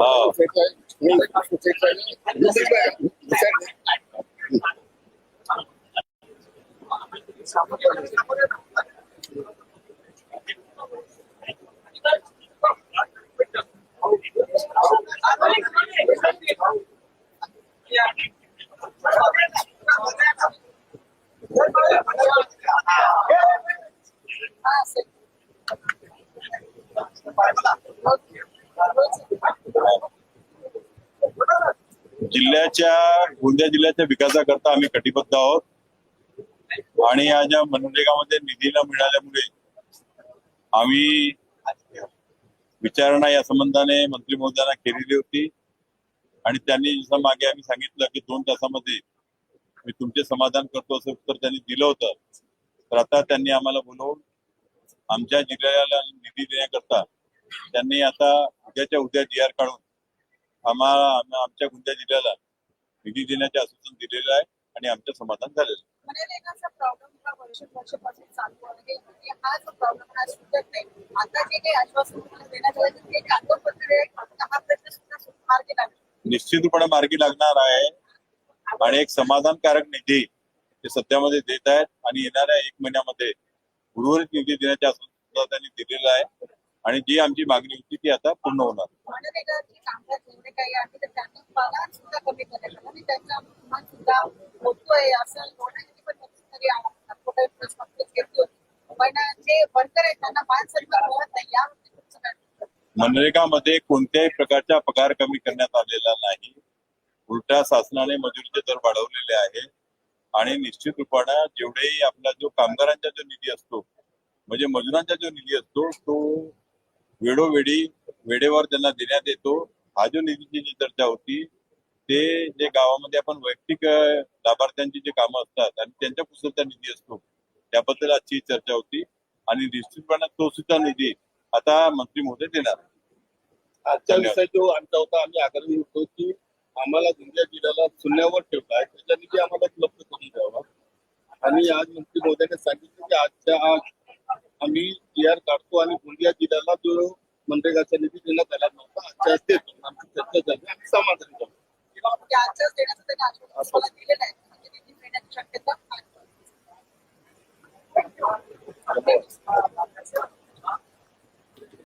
Oh. Thank. जिल्ह्याच्या गोंदिया जिल्ह्याच्या विकासाकरता आम्ही कटिबद्ध आहोत. आणि या ज्या मनरेगामध्ये निधीला मिळाल्यामुळे आम्ही विचारणा या संबंधाने मंत्री महोदयांना केलेली होती. आणि त्यांनी जसं मागे आम्ही सांगितलं की दोन तासामध्ये मी तुमचे समाधान करतो असं उत्तर त्यांनी दिलं होतं. तर आता त्यांनी आम्हाला बोलवून आमच्या जिल्ह्याला निधी देण्याकरता त्यांनी आता उद्याच्या उद्या जी आर काढून आम्हाला आम- आमच्या गोंदिया जिल्ह्याला निधी देण्याचे आश्वासन दिलेलं आहे आणि आमचं समाधान झालेलं आहे. मनरेगाचा प्रॉब्लेम वर्ष वर्षापासून चालू आहे? आणि जो प्रॉब्लेम सुटत नाही आता जे काही आश्वासन तुम्हाला देण्यात आलं ते कागदपत्रे आता प्रश्न सुद्धा सुट- मार्गी लागला. निश्चितपणे मार्गी लागणार आहे. आणि एक समाधानकारक निधी ते सध्यामध्ये देत आहेत आणि येणाऱ्या एक महिन्यामध्ये उर्वरित निधी देण्याचे आश्वासन सुद्धा त्यांनी दिलेलं आहे. आणि जी आमची मागणी होती ती आता पूर्ण होणार? मनरेगामध्ये कोणत्याही प्रकारचा पगार कमी करण्यात आलेला नाही. उलट्या शासनाने मजुरीचे दर वाढवलेले आहे. आणि निश्चित रूपानं जेवढेही आपला जो कामगारांचा जो निधी असतो म्हणजे मजुरांचा जो निधी असतो तो वेळोवेळी वेळेवर त्यांना देण्यात येतो. हा जो निधीची जी चर्चा होती ते जे गावामध्ये आपण वैयक्तिक लाभार्थ्यांची जे कामं असतात आणि त्यांच्या पुस्तकचा निधी असतो त्याबद्दल आजची चर्चा होती. आणि निश्चितपणे तो सुद्धा निधी आता मंत्री महोदय देणार. आजचा. विषय जो आमचा होता आम्ही आग्रही होतो की आम्हाला गोंदिया जिल्ह्याला शून्यावर ठेवला त्याचा निधी आम्हाला उपलब्ध करून द्यावा. आणि आज मंत्री मोदयांनी सांगितलं की आजच्या आज आम्ही जी आर काढतो आणि गोंदिया जिल्ह्याला जो मनरेगाचा निधी देण्यात आला नव्हता आजच्या हस्ते आमची चर्चा झाली आणि समाधान झालं. Thank.